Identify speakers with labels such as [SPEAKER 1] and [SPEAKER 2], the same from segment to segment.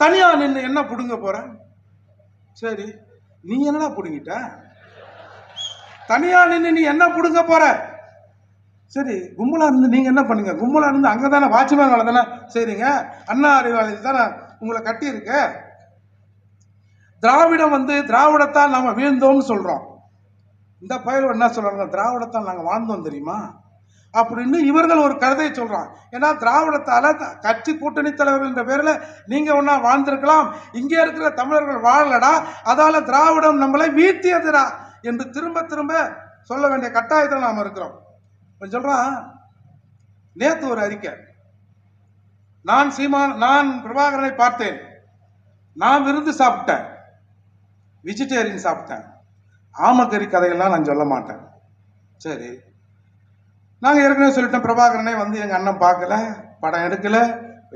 [SPEAKER 1] தனியாக நின்று என்ன பிடுங்க போற? சரி நீ என்னடா பிடுங்கிட்ட? தனியாக நின்று நீ என்ன பிடுங்க போற? சரி கும்பலா இருந்து நீங்க என்ன பண்ணுங்க? கும்பலா இருந்து அங்கே தானே வாட்ச்மேன் வேலை தானே சரிங்க அண்ணா அறிவாளி தானே உங்களை கட்டியிருக்க? திராவிடம் வந்து திராவிடத்தால் நாம வீழ்ந்தோம்னு சொல்றோம். இந்த பயல் என்ன சொல்றாங்க திராவிடத்தால் நாங்கள் வாழ்ந்தோம் தெரியுமா? அப்படின்னு இவர்கள் ஒரு கருத்தை சொல்கிறான் ஏன்னா திராவிடத்தால கட்சி கூட்டணி தலைவர்கள் என்ற பேர்ல நீங்க ஒன்னா வாழ்ந்திருக்கலாம். இங்கே இருக்கிற தமிழர்கள் வாழலடா. அதால திராவிடம் நம்மளை வீழ்த்தியதுடா என்று திரும்ப திரும்ப சொல்ல வேண்டிய கட்டாயத்தில் நாம் இருக்கிறோம். இவன் சொல்றான் நேத்து ஒரு அறிக்கை. நான் சீமான் நான் பிரபாகரனை பார்த்தேன். நான் விருந்து சாப்பிட்டேன். வெஜிடேரியன் சாப்பிட்டேன். ஆமக்கறி கதையெல்லாம் நான் சொல்ல மாட்டேன். சரி. நாங்கள் ஏற்கனவே சொல்லிட்டோம் பிரபாகரனே வந்து எங்கள் அண்ணன் பார்க்கல படம் எடுக்கல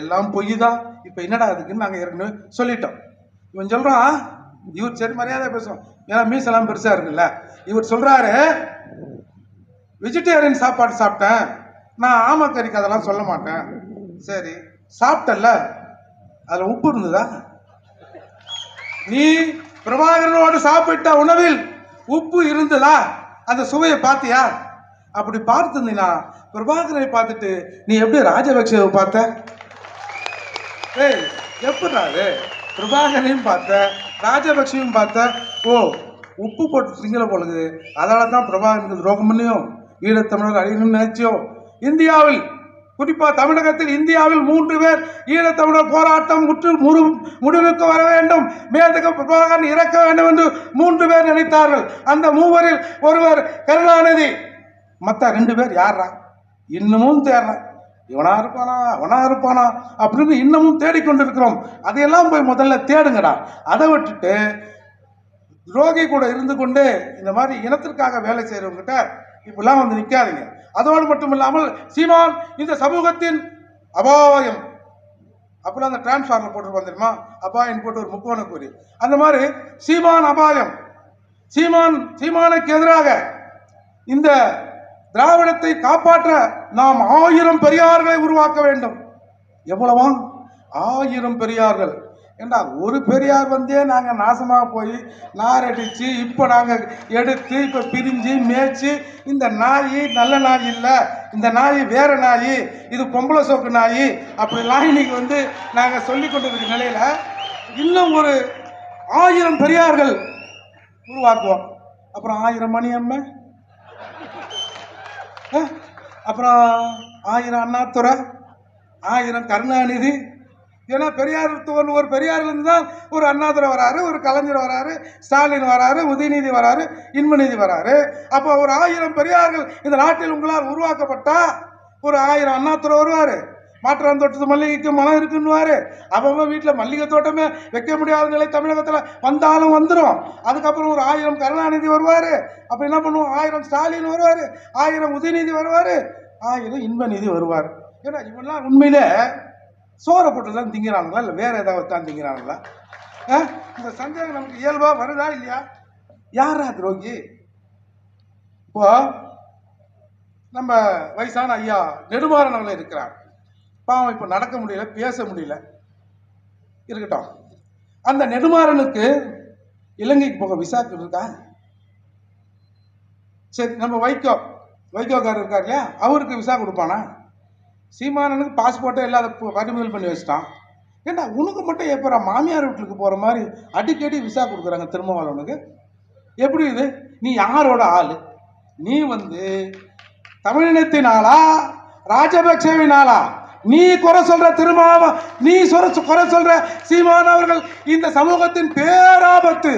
[SPEAKER 1] எல்லாம் பொய் தான் இப்போ என்னடா அதுக்குன்னு நாங்கள் ஏற்கனவே சொல்லிட்டோம். இவன் சொல்கிறான் இவர் சரி மரியாதை பேசுவோம் ஏன்னா மீசெல்லாம் பெருசாக இருக்குல்ல. இவர் சொல்கிறாரு வெஜிடேரியன் சாப்பாடு சாப்பிட்டேன். நான் ஆமக்கறி அதெல்லாம் சொல்ல மாட்டேன். சரி சாப்பிட்டல்ல. அதில் உப்பு இருந்ததா? நீ பிரபாகரனோடு சாப்பிட்ட உணவில் உப்பு இருந்ததா? அந்த சுவையை பார்த்தியா? அப்படி பார்த்துருந்தீங்கன்னா பிரபாகரை பார்த்துட்டு நீ எப்படி ராஜபக்சேவை பார்த்த? ஏய் எப்படிடா அது பார்த்த ராஜபக்சேயும் பார்த்த. ஓ உப்பு போட்டு திங்கல போலுது அதனால தான் பிரபாகரனுக்கு துரோகம் பண்ணியும் ஈழத்தமிழர் அழியணும்னு நினைச்சியோ? இந்தியாவில் குறிப்பா தமிழகத்தில் இந்தியாவில் மூன்று பேர் ஈழத்தமிழர் போராட்டம் முற்று முறு முடிவுக்கு வர வேண்டும். மேதக பிரபாகரன் இறக்க வேண்டும் என்று மூன்று பேர் நினைத்தார்கள். அந்த மூவரில் ஒருவர் கருணாநிதி. மற்ற ரெண்டு பேர் யாரா இன்னமும் தேடுறான் இவனா இருப்பானா? அவனா இருப்பானா? அப்படின்னு இன்னமும் தேடிக்கொண்டிருக்கிறோம். அதையெல்லாம் போய் முதல்ல தேடுங்கடா. அதை விட்டுட்டு துரோகி கூட இருந்து கொண்டு இந்த மாதிரி இனத்திற்காக வேலை செய்கிறவங்ககிட்ட இப்படிலாம் வந்து நிற்காதீங்க அதோடு மட்டும் இல்லாமல் சீமான் இந்த சமூகத்தின் அபாயம். அப்பெல்லாம் அந்த டிரான்ஸ்ஃபார்மர் போட்டு தெரியுமா அபாயம் போட்டு ஒரு முக்கோண கூறி. அந்த மாதிரி சீமான் அபாயம். சீமான் சீமானுக்கு எதிராக இந்த திராவிடத்தை காப்பாற்ற நாம் ஆயிரம் பெரியார்களை உருவாக்க வேண்டும். எவ்வளவா? ஆயிரம் பெரியார்கள். ஏண்டா ஒரு பெரியார் வந்தே நாங்கள் நாசமாக போய் நார் அடித்து இப்போ நாங்கள் எடுத்து இப்போ பிரிஞ்சு மேய்ச்சி இந்த நாய் நல்ல நாய் இல்லை இந்த நாய் வேற நாய் இது பொம்பளை சோக்கு நாய் அப்படிலாம் இன்னைக்கு வந்து நாங்கள் சொல்லி கொண்டிருக்க நிலையில் இன்னும் ஒரு ஆயிரம் பெரியார்கள் உருவாக்குவோம். அப்புறம் ஆயிரம் மணி அம்மை? அப்புறம் ஆயிரம் அண்ணாதுரை ஆயிரம் கருணாநிதி. ஏன்னா பெரியார் துவன் ஒரு பெரியார்லேருந்து தான் ஒரு அண்ணாதுரை வராரு ஒரு கலைஞர் வராரு ஸ்டாலின் வராரு உதயநிதி வராரு இன்பநிதி வராரு. அப்போ ஒரு ஆயிரம் பெரியார்கள் இந்த நாட்டில் உங்களால் உருவாக்கப்பட்டால் ஒரு ஆயிரம் அண்ணாத்துறை வருவார். மாற்றான் தோட்டத்து மல்லிகைக்கு மனம் இருக்குன்னுவாரு. அவங்க வீட்டில் மல்லிகை தோட்டமே வைக்க முடியாத நிலை தமிழகத்தில் வந்தாலும் வந்துடும் அதுக்கப்புறம் ஒரு ஆயிரம் கருணாநிதி வருவார். அப்போ என்ன பண்ணுவோம்? ஆயிரம் ஸ்டாலின் வருவார். ஆயிரம் உதயநிதி வருவார். ஆயிரம் இன்பநிதி வருவார். ஏன்னா இவெல்லாம் உண்மையிலே சோறை போட்டு தான் திங்கிறாங்களா இல்லை வேறு ஏதாவது தான் திங்கிறாங்களா ஆ? இந்த சந்தேகம் நமக்கு இயல்பாக வருதா இல்லையா? யாரா துரோகி? இப்போ நம்ம வயசான ஐயா நெடுமாறன் அவர்கள் இருக்கிறார். பாவம் இப்போ நடக்க முடியல பேச முடியல. இருக்கட்டும். அந்த நெடுமாறனுக்கு இலங்கைக்கு போக விசா இருக்கா? சரி நம்ம வைகோ வைகோக்காரர் இருக்கார் இல்லையா? அவருக்கு விசா கொடுப்பானா? சீமானனுக்கு பாஸ்போர்ட்டே இல்லாத பறிமுதல் பண்ணி வச்சிட்டான். ஏண்டா உனக்கு மட்டும் எப்போ மாமியார் வீட்டுக்கு போகிற மாதிரி அடிக்கடி விசா கொடுக்குறாங்க திருமாவளவனுக்கு? எப்படி இது? நீ யாரோட ஆள்? நீ வந்து தமிழினத்தினாலா ராஜபக்சேவினாலா நீ குறை சொல்ற திருமாவ நீ குறை சொல்ற சீமான் அவர்கள் இந்த சமூகத்தின் பேராபத்து.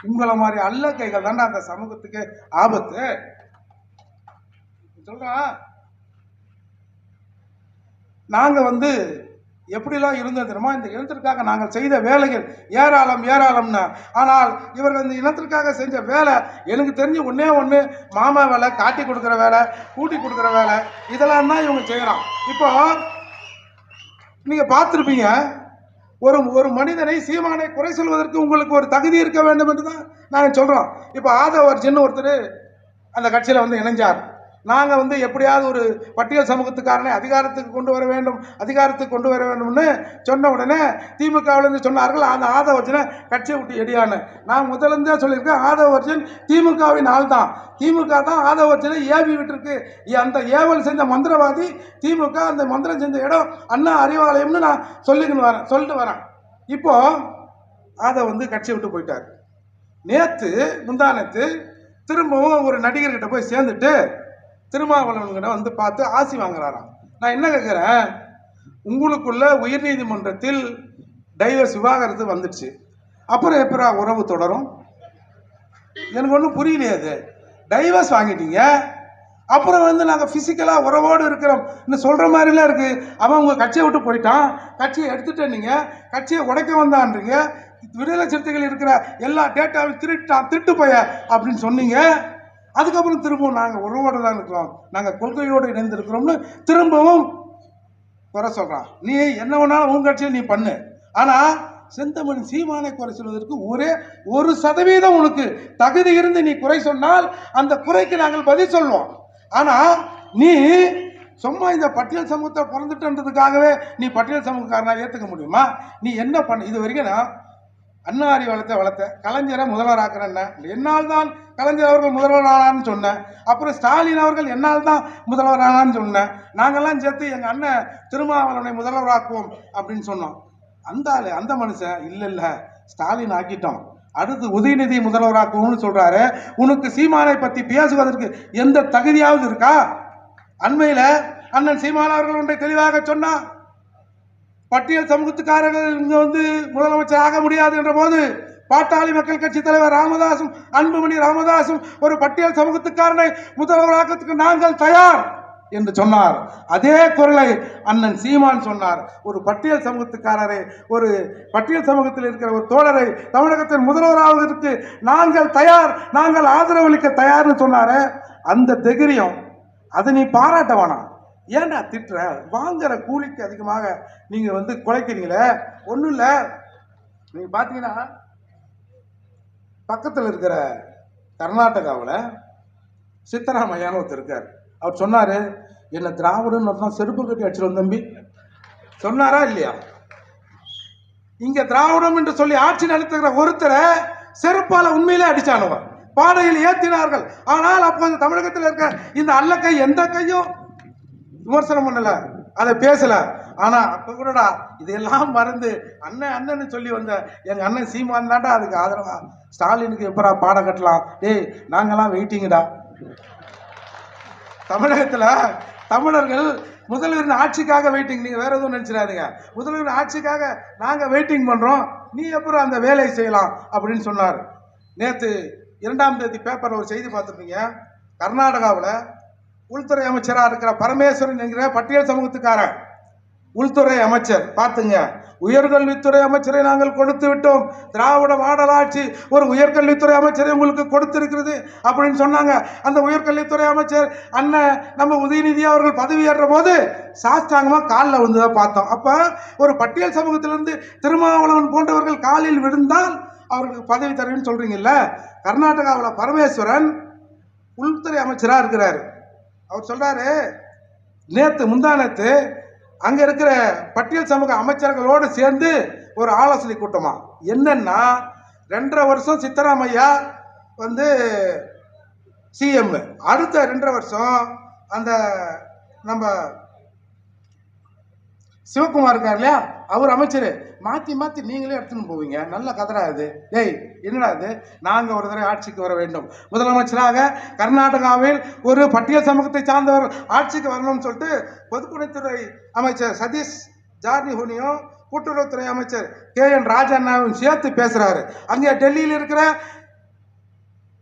[SPEAKER 1] உங்களை மாதிரி அல்ல கைகள் தாண்டா அந்த சமூகத்துக்கு ஆபத்து. சொல்றா? நாங்கள் வந்து எப்படிலாம் இருந்தது தெரியுமா? இந்த இனத்திற்காக நாங்கள் செய்த வேலைகள் ஏராளம் ஏராளம்னு. ஆனால் இவர்கள் இந்த இனத்திற்காக செஞ்ச வேலை எனக்கு தெரிஞ்சு ஒன்றே ஒன்று மாமா வேலை காட்டி கொடுக்குற வேலை கூட்டி கொடுக்குற வேலை இதெல்லாம் தான் இவங்க செய்கிறான் இப்போ நீங்கள் பார்த்துருப்பீங்க. ஒரு ஒரு மனிதனை சீமானை குறை சொல்வதற்கு உங்களுக்கு ஒரு தகுதி இருக்க வேண்டும் என்று தான் நாங்கள் சொல்கிறோம் இப்போ ஆதவர் அர்ஜுன் ஒருத்தர் அந்த கட்சியில் வந்து இணைஞ்சார். நாங்கள் வந்து எப்படியாவது ஒரு பட்டியல் சமூகத்துக்காரனை அதிகாரத்துக்கு கொண்டு வர வேண்டும் அதிகாரத்துக்கு கொண்டு வர வேண்டும்னு சொன்ன உடனே திமுகவிலேருந்து சொன்னார்கள். அந்த ஆதவர்ஜனை கட்சியை விட்டு எடியான்னு நான் முதலிருந்தே சொல்லியிருக்கேன் ஆதவர்ஜன் திமுகவின் ஆள் தான் திமுக தான் ஆதவர்ஜனை ஏவி விட்டுருக்கு. அந்த ஏவல் செஞ்ச மந்திரவாதி திமுக அந்த மந்திரம் செஞ்ச இடம் அண்ணா அறிவாலயம்னு நான் சொல்லிக்கின்னு வரேன் சொல்லிட்டு வரேன். இப்போது அதை வந்து கட்சியை விட்டு போயிட்டார். நேற்று முந்தானத்து திரும்பவும் ஒரு நடிகர்கிட்ட போய் சேர்ந்துட்டு திருமாவளவன்கிட்ட வந்து பார்த்து ஆசி வாங்குறாராம். நான் என்ன கேட்குறேன்? உங்களுக்குள்ள உயர்நீதிமன்றத்தில் டைவர்ஸ் விவாகரத்து வந்துடுச்சு. அப்புறம் எப்பரா உறவு தொடரும்? எனக்கு ஒன்றும் புரியலையே அது. டைவர்ஸ் வாங்கிட்டீங்க. அப்புறம் வந்து நாங்கள் ஃபிசிக்கலாக உறவோடு இருக்கிறோம். இன்னும் சொல்கிற மாதிரிலாம் இருக்குது அவன் உங்கள் கட்சியை விட்டு போயிட்டான். கட்சியை எடுத்துட்டேன் நீங்கள் கட்சியை உடைக்க வந்தான்றீங்க. விடுதலை சிறுத்தைகள் இருக்கிற எல்லா டேட்டாவையும் திருட்டான் திருட்டு போய அப்படின்னு சொன்னீங்க. அதுக்கப்புறம் திரும்பவும் நாங்கள் உறவோடு தான் இருக்கிறோம். நாங்கள் கொள்கையோடு இணைந்திருக்கிறோம்னு திரும்பவும் குறை சொல்கிறான் நீ என்ன வேணாலும் உன் கட்சியை நீ பண்ணு. ஆனால் செந்தமணி சீமானை குறை சொல்வதற்கு ஒரே ஒரு சதவீதம் உனக்கு தகுதி இருந்து நீ குறை சொன்னால் அந்த குறைக்கு நாங்கள் பதில் சொல்வோம். ஆனால் நீ சும்மா இந்த பட்டியல் சமூகத்தை பிறந்துட்டன்றதுக்காகவே நீ பட்டியல் சமூகக்காரனாக ஏற்றுக்க முடியுமா? நீ என்ன பண்ண இது வரைக்கும் நான் அண்ணா அறிவாலயத்தை வளர்த்த கலைஞரை முதல்வராக்குறேன்ன என்னால் தான் கலைஞர் அவர்கள் முதல்வர் ஆனான்னு சொன்னேன். அப்புறம் ஸ்டாலின் அவர்கள் என்னால் தான் முதல்வர் ஆனான்னு சொன்னேன். நாங்கள்லாம் சேர்த்து எங்கள் அண்ணன் திருமாவளவனை முதல்வராக்குவோம் அப்படின்னு சொன்னோம். அந்த அந்த மனுஷன் இல்லை இல்லை ஸ்டாலின் ஆக்கிட்டோம். அடுத்து உதயநிதி முதல்வராக்குவோம்னு சொல்கிறாரு உனக்கு சீமானை பற்றி பேசுவதற்கு எந்த தகுதியாவது இருக்கா? அண்மையில் அண்ணன் சீமான் அவர்கள் ஒன்றை தெளிவாக சொன்னார் பட்டியல் சமூகத்துக்காரர்கள் இங்கே வந்து முதலமைச்சர் ஆக முடியாது என்ற போது பாட்டாளி மக்கள் கட்சி தலைவர் ராமதாசும் அன்புமணி ராமதாசும் ஒரு பட்டியல் சமூகத்துக்காரனை முதல்வராக்கத்துக்கு நாங்கள் தயார் என்று சொன்னார். அதே குரலை அண்ணன் சீமான் சொன்னார். ஒரு பட்டியல் சமூகத்துக்காரரை ஒரு பட்டியல் சமூகத்தில் இருக்கிற ஒரு தோழரை தமிழகத்தில் முதல்வராவதற்கு நாங்கள் தயார் நாங்கள் ஆதரவளிக்க தயார்னு சொன்னாரே அந்த தைரியம் அதை நீ பாராட்ட வேணாம் ஏன்டா திட்டுற? வாங்குற கூலிக்கு அதிகமாக நீங்கள் வந்து குலைக்கிறீங்களே? ஒன்றும் இல்லை. நீங்கள் பார்த்தீங்கன்னா பக்கத்தில் இருக்கிற கர்நாடகாவில் சித்தராமையான்னு ஒருத்தர் இருக்கார். அவர் சொன்னார் என்னை திராவிடன்னு ஒருத்தன் செருப்பு கட்டி அடிச்சிடும் தம்பி. சொன்னாரா இல்லையா? இங்கே திராவிடம் என்று சொல்லி ஆட்சி நடத்துகிற ஒருத்தரை செருப்பால் உண்மையிலே அடித்தானவன் பாடையில் ஏற்றினார்கள் ஆனால் அப்போது தமிழகத்தில் இருக்க இந்த அல்ல கை எந்த கையும் விமர்சனம் பண்ணலை. அதை பேசலை. ஆனா அப்ப கூடடா இதெல்லாம் மறந்து அண்ணன் அண்ணன்னு சொல்லி வந்த எங்க அண்ணன் சீமான் தாண்டா அதுக்கு ஆதரவா? ஸ்டாலினுக்கு எப்பரா பாடம் கட்டலாம்? டேய் நாங்கெல்லாம் வெயிட்டிங்கடா. தமிழகத்துல தமிழர்கள் முதல்வரின் ஆட்சிக்காக வெயிட்டிங். நீங்க வேற எதுவும் நினைச்சிடாதீங்க. முதல்வரின் ஆட்சிக்காக நாங்க வெயிட்டிங் பண்றோம். நீ அப்புறம் அந்த வேலையை செய்யலாம் அப்படின்னு சொன்னார். நேத்து இரண்டாம் தேதி பேப்பர்ல ஒரு செய்தி பார்த்துருப்பீங்க. கர்நாடகாவில் உள்துறை அமைச்சராக இருக்கிற பரமேஸ்வரன் என்கிற பட்டியல் சமூகத்துக்காரன். உள்துறை அமைச்சர் பார்த்துங்க. உயர்கல்வித்துறை அமைச்சரை நாங்கள் கொடுத்து விட்டோம். திராவிட மாடலாட்சி ஒரு உயர்கல்வித்துறை அமைச்சரை உங்களுக்கு கொடுத்திருக்கிறது அப்படின்னு சொன்னாங்க. அந்த உயர்கல்வித்துறை அமைச்சர் அண்ணன் நம்ம உதயநிதி அவர்கள் பதவியேற்ற போது சாஸ்தாங்கமாக காலில் வந்து பார்த்தோம். அப்போ ஒரு பட்டியல் சமூகத்திலிருந்து திருமாவளவன் போன்றவர்கள் காலில் விழுந்தால் அவர்களுக்கு பதவி தருவேன்னு சொல்கிறீங்கல்ல கர்நாடகாவில் பரமேஸ்வரன் உள்துறை அமைச்சராக இருக்கிறார். அவர் சொல்கிறாரு நேற்று முந்தானத்து அங்க இருக்கிற பட்டியல் சமூக அமைச்சர்களோடு சேர்ந்து ஒரு ஆலோசனை கூட்டமா? என்னன்னா ரெண்டரை வருஷம் சித்தராமையா வந்து சிஎம் அடுத்த ரெண்டரை வருஷம் அந்த நம்ம சிவகுமார் இருக்கார் இல்லையா? அவர் அமைச்சர். மாற்றி மாற்றி நீங்களே எடுத்துன்னு போவீங்க. நல்ல கதரா இது. டேய் என்னடா இது? நாங்கள் ஒரு தடவை ஆட்சிக்கு வர வேண்டும். முதலமைச்சராக கர்நாடகாவில் ஒரு பட்டியல் சமூகத்தை சார்ந்தவர் ஆட்சிக்கு வரணும்னு சொல்லிட்டு பொதுப்பணித்துறை அமைச்சர் சதீஷ் ஜார்னிஹுனியும் கூட்டுறவுத்துறை அமைச்சர் கே என் ராஜண்ணாவும் சேர்த்து பேசுகிறாரு அங்கே டெல்லியில் இருக்கிற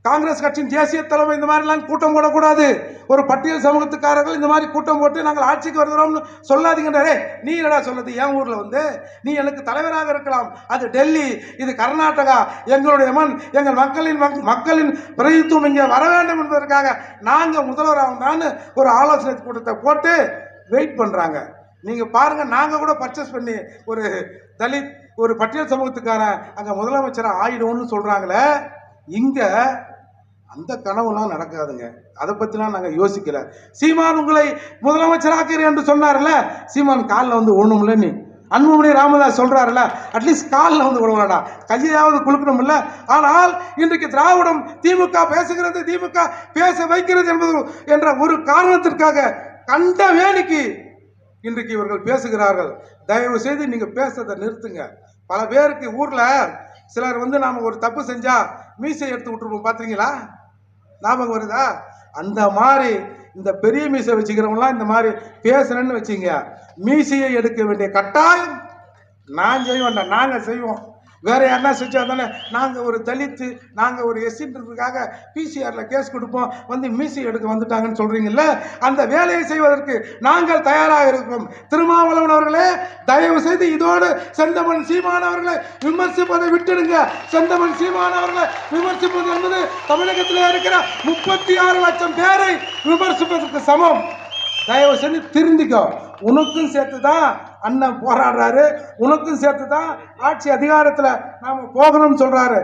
[SPEAKER 1] காங்கிரஸ் கட்சியின் தேசிய தலைமை இந்த மாதிரிலாம் கூட்டம் போடக்கூடாது. ஒரு பட்டியல் சமூகத்துக்காரர்கள் இந்த மாதிரி கூட்டம் போட்டு நாங்கள் ஆட்சிக்கு வருகிறோம்னு சொல்லாதீங்கன்றாரே நீ என்னடா சொல்லுது என் ஊரில் வந்து நீ எனக்கு தலைவராக இருக்கலாம். அது டெல்லி இது கர்நாடகா. எங்களுடைய மண் எங்கள் மக்களின் மக்களின் பிரதித்துவம் இங்கே வர வேண்டும் என்பதற்காக நாங்கள் முதல்வராகணும்னு ஒரு ஆலோசனை கூட்டத்தை போட்டு வெயிட் பண்ணுறாங்க நீங்கள் பாருங்கள் நாங்கள் கூட பர்ச்சேஸ் பண்ணி ஒரு தலித் ஒரு பட்டியல் சமூகத்துக்கான அங்கே முதலமைச்சராக ஆயிடும்னு சொல்கிறாங்களே இங்கே அந்த கனவுலாம் நடக்காதுங்க. அதை பற்றிலாம் நாங்கள் யோசிக்கல. சீமான் உங்களை முதலமைச்சராக்கிறேன் என்று சொன்னார்ல? சீமான் காலில் வந்து ஒண்ணுமில்ல நீ? அன்புமணி ராமதாஸ் சொல்றாருல அட்லீஸ்ட் காலில் வந்து விடுவாடா கையையாவது குலுக்கணும்ல? ஆனால் இன்றைக்கு திராவிடம் திமுக பேசுகிறது திமுக பேச வைக்கிறது என்பது என்ற ஒரு காரணத்திற்காக கண்ட வேலைக்கு இன்றைக்கு இவர்கள் பேசுகிறார்கள். தயவு செய்து நீங்க பேசுறதை நிறுத்துங்க. பல பேருக்கு ஊர்ல சிலர் வந்து நாம ஒரு தப்பு செஞ்சா மீசை எடுத்து விட்டுருப்போம் பாத்தீங்களா? ஞாபகம் வருதா? அந்த மாதிரி இந்த பெரிய மீசை வச்சுக்கிறவங்களாம் இந்த மாதிரி பேசுறேன்னு வச்சுங்க. மீசையை எடுக்க வேண்டிய கட்டாயம் நான் செய்வேன்டா நாங்கள் செய்வோம். வேற யாருன்னா செஞ்சா தானே? நாங்கள் ஒரு தலித்து நாங்கள் ஒரு எஸ்சின்றதுக்காக பிசிஆரில் கேஸ் கொடுப்போம். வந்து மீசி எடுக்க வந்துட்டாங்கன்னு சொல்கிறீங்கல்ல அந்த வேலையை செய்வதற்கு நாங்கள் தயாராக இருக்கோம். திருமாவளவன் அவர்களே தயவு செய்து இதோடு செந்தமன் சீமான் அவர்களை விமர்சிப்பதை விட்டுடுங்க. செந்தமன் சீமான் அவர்களை விமர்சிப்பது என்பது தமிழகத்தில் இருக்கிற முப்பத்தி ஆறு லட்சம் பேரை விமர்சிப்பதற்கு சமம். தயவு செஞ்சு திருந்திக்கோ. உனக்கும் சேர்த்து தான் அண்ணன் போராடுறாரு. உனக்கும் சேர்த்து தான் ஆட்சி அதிகாரத்தில் நாம் போகணும்னு சொல்கிறாரு